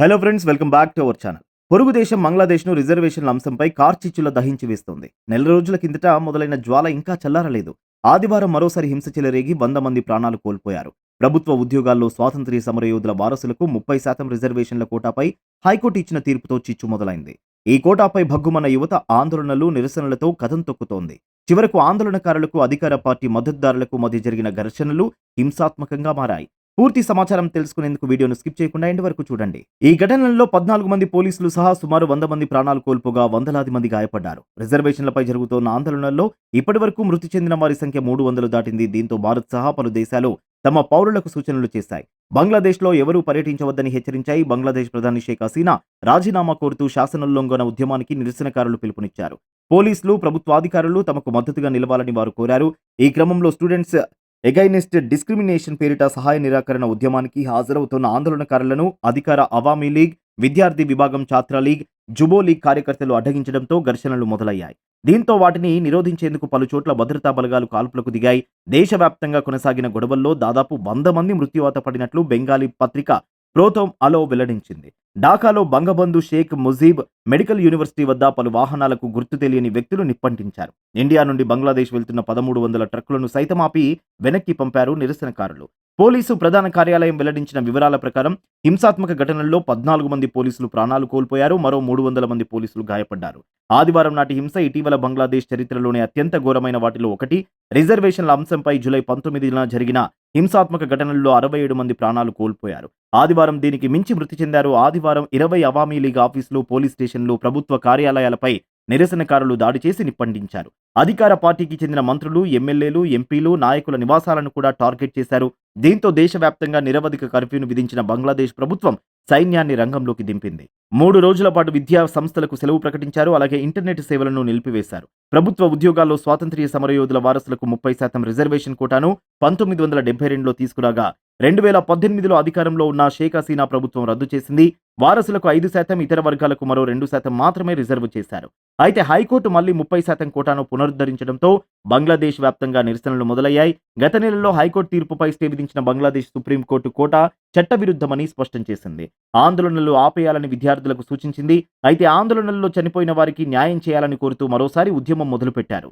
Hello friends welcome back to our channel పొరుగు దేశం బంగ్లాదేశ్ను రిజర్వేషన్ల అంశంపై కార్చిచ్చుల దహించి వేస్తోంది. నెల రోజుల కిందట మొదలైన జ్వాల ఇంకా చల్లారలేదు. ఆదివారం మరోసారి హింస చెలరేగి వంద మంది ప్రాణాలు కోల్పోయారు. ప్రభుత్వ ఉద్యోగాల్లో స్వాతంత్ర్య సమరయోధుల వారసులకు ముప్పై శాతం రిజర్వేషన్ల కోటాపై హైకోర్టు ఇచ్చిన తీర్పుతో చిచ్చు మొదలైంది. ఈ కోటాపై భగ్గుమన్న యువత ఆందోళనలు నిరసనలతో కథం తొక్కుతోంది. చివరకు ఆందోళనకారులకు అధికార పార్టీ మద్దతుదారులకు మధ్య జరిగిన ఘర్షణలు హింసాత్మకంగా మారాయి. పూర్తి సమాచారం తెలుసుకునేందుకు వీడియోను స్కిప్ చేయకుండా ఎండ్ వరకు చూడండి. ఈ ఘటనలో పద్నాలుగు మంది పోలీసులు సహా సుమారు వంద మంది ప్రాణాలు కోల్పోగా వందలాది మంది గాయపడ్డారు. రిజర్వేషన్లపై జరుగుతున్న ఆందోళనల్లో ఇప్పటి వరకు మృతి చెందిన వారి సంఖ్య మూడు వందలు దాటింది. దీంతో భారత్ సహా పలు దేశాలు తమ పౌరులకు సూచనలు చేశాయి. బంగ్లాదేశ్లో ఎవరూ పర్యటించవద్దని హెచ్చరించాయి. బంగ్లాదేశ్ ప్రధాని షేక్ హసీనా రాజీనామా కోరుతూ శాసనోల్లంఘన ఉద్యమానికి నిరసనకారులు పిలుపునిచ్చారు. పోలీసులు ప్రభుత్వాధికారులు తమకు మద్దతుగా నిలవాలని వారు కోరారు. ఈ క్రమంలో స్టూడెంట్స్ ఎగైనెస్ట్ డిస్క్రిమినేషన్ పేరిట సహాయ నిరాకరణ ఉద్యమానికి హాజరవుతున్న ఆందోళనకారులను అధికార అవామీ లీగ్ విద్యార్థి విభాగం ఛాత్ర లీగ్ జుబో లీగ్ కార్యకర్తలు అడ్డగించడంతో ఘర్షణలు మొదలయ్యాయి. దీంతో వాటిని నిరోధించేందుకు పలుచోట్ల భద్రతా బలగాలు కాల్పులకు దిగాయి. దేశవ్యాప్తంగా కొనసాగిన గొడవల్లో దాదాపు వంద మంది మృత్యువాత పడినట్లు బెంగాలీ పత్రిక ప్రోతోమ్ అలో వెల్లడించింది. ఢాకాలో బంగబంధు షేక్ ముజీబ్ మెడికల్ యూనివర్సిటీ వద్ద పలు వాహనాలకు గుర్తు తెలియని వ్యక్తులు నిప్పంటించారు. ఇండియా నుండి బంగ్లాదేశ్ వెళ్తున్న పదమూడు వందల ట్రక్కులను సైతం ఆపి వెనక్కి పంపారు నిరసనకారులు. పోలీసు ప్రధాన కార్యాలయం వెల్లడించిన వివరాల ప్రకారం హింసాత్మక ఘటనల్లో పద్నాలుగు మంది పోలీసులు ప్రాణాలు కోల్పోయారు మరో మూడు వందల మంది పోలీసులు గాయపడ్డారు. ఆదివారం నాటి హింస ఇటీవల బంగ్లాదేశ్ చరిత్రలోనే అత్యంత ఘోరమైన వాటిలో ఒకటి. రిజర్వేషన్ల అంశంపై జూలై పంతొమ్మిదిన జరిగిన హింసాత్మక ఘటనల్లో అరవై ఏడు మంది ప్రాణాలు కోల్పోయారు. ఆదివారం దీనికి మించి మృతి చెందారు. ఆదివారం ఇరవై అవామీ లీగ్ ఆఫీసులు పోలీస్ స్టేషన్లు ప్రభుత్వ కార్యాలయాలపై నిరసనకారులు దాడి చేసి నిప్పండించారు. అధికార పార్టీకి చెందిన మంత్రులు ఎమ్మెల్యేలు ఎంపీలు నాయకుల నివాసాలను కూడా టార్గెట్ చేశారు. దీంతో దేశవ్యాప్తంగా నిరవధిక కర్ఫ్యూను విధించిన బంగ్లాదేశ్ ప్రభుత్వం సైన్యాన్ని రంగంలోకి దింపింది. మూడు రోజుల పాటు విద్యా సంస్థలకు సెలవు ప్రకటించారు. అలాగే ఇంటర్నెట్ సేవలను నిలిపివేశారు. ప్రభుత్వ ఉద్యోగాల్లో స్వాతంత్ర్య సమరయోధుల వారసులకు ముప్పై శాతం రిజర్వేషన్ కోటాను పంతొమ్మిది వందల డెబ్బై రెండులో తీసుకురాగా రెండు వేల పద్దెనిమిదిలో అధికారంలో ఉన్న షేక్ హసీనా ప్రభుత్వం రద్దు చేసింది. వారసులకు ఐదు శాతం ఇతర వర్గాలకు మరో రెండు శాతం మాత్రమే రిజర్వ్ చేశారు. అయితే హైకోర్టు మళ్ళీ ముప్పై శాతం కోటాను పునరుద్ధరించడంతో బంగ్లాదేశ్ వ్యాప్తంగా నిరసనలు మొదలయ్యాయి. గత నెలలో హైకోర్టు తీర్పుపై స్టే విధించిన బంగ్లాదేశ్ సుప్రీంకోర్టు కోట చట్టవిరుద్ధమని స్పష్టం చేసింది. ఆందోళనలు ఆపేయాలని విద్యార్థులకు సూచించింది. అయితే ఆందోళనల్లో చనిపోయిన వారికి న్యాయం చేయాలని కోరుతూ మరోసారి ఉద్యమం మొదలుపెట్టారు.